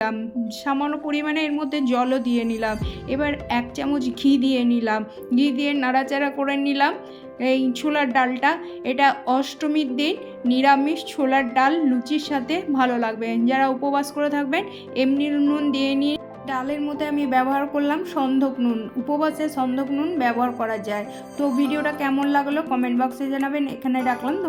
নিলাম, সামান্য পরিমাণে এর মধ্যে জলও দিয়ে নিলাম। এবার এক চামচ ঘি দিয়ে নিলাম। ঘি দিয়ে নাড়াচাড়া করে নিলাম। এই ছোলার ডালটা, এটা অষ্টমীর দিন, নিরামিষ ছোলার ডাল লুচির সাথে ভালো লাগবে। যারা উপবাস করে থাকবেন, এমনি নুন দিয়ে নিয়ে ডালের মধ্যে আমি ব্যবহার করলাম সন্ধক নুন। উপবাসে সন্ধক নুন ব্যবহার করা যায়। তো ভিডিওটা কেমন লাগল কমেন্ট বক্সে জানাবেন। এখানে রাখলাম, ধন্যবাদ।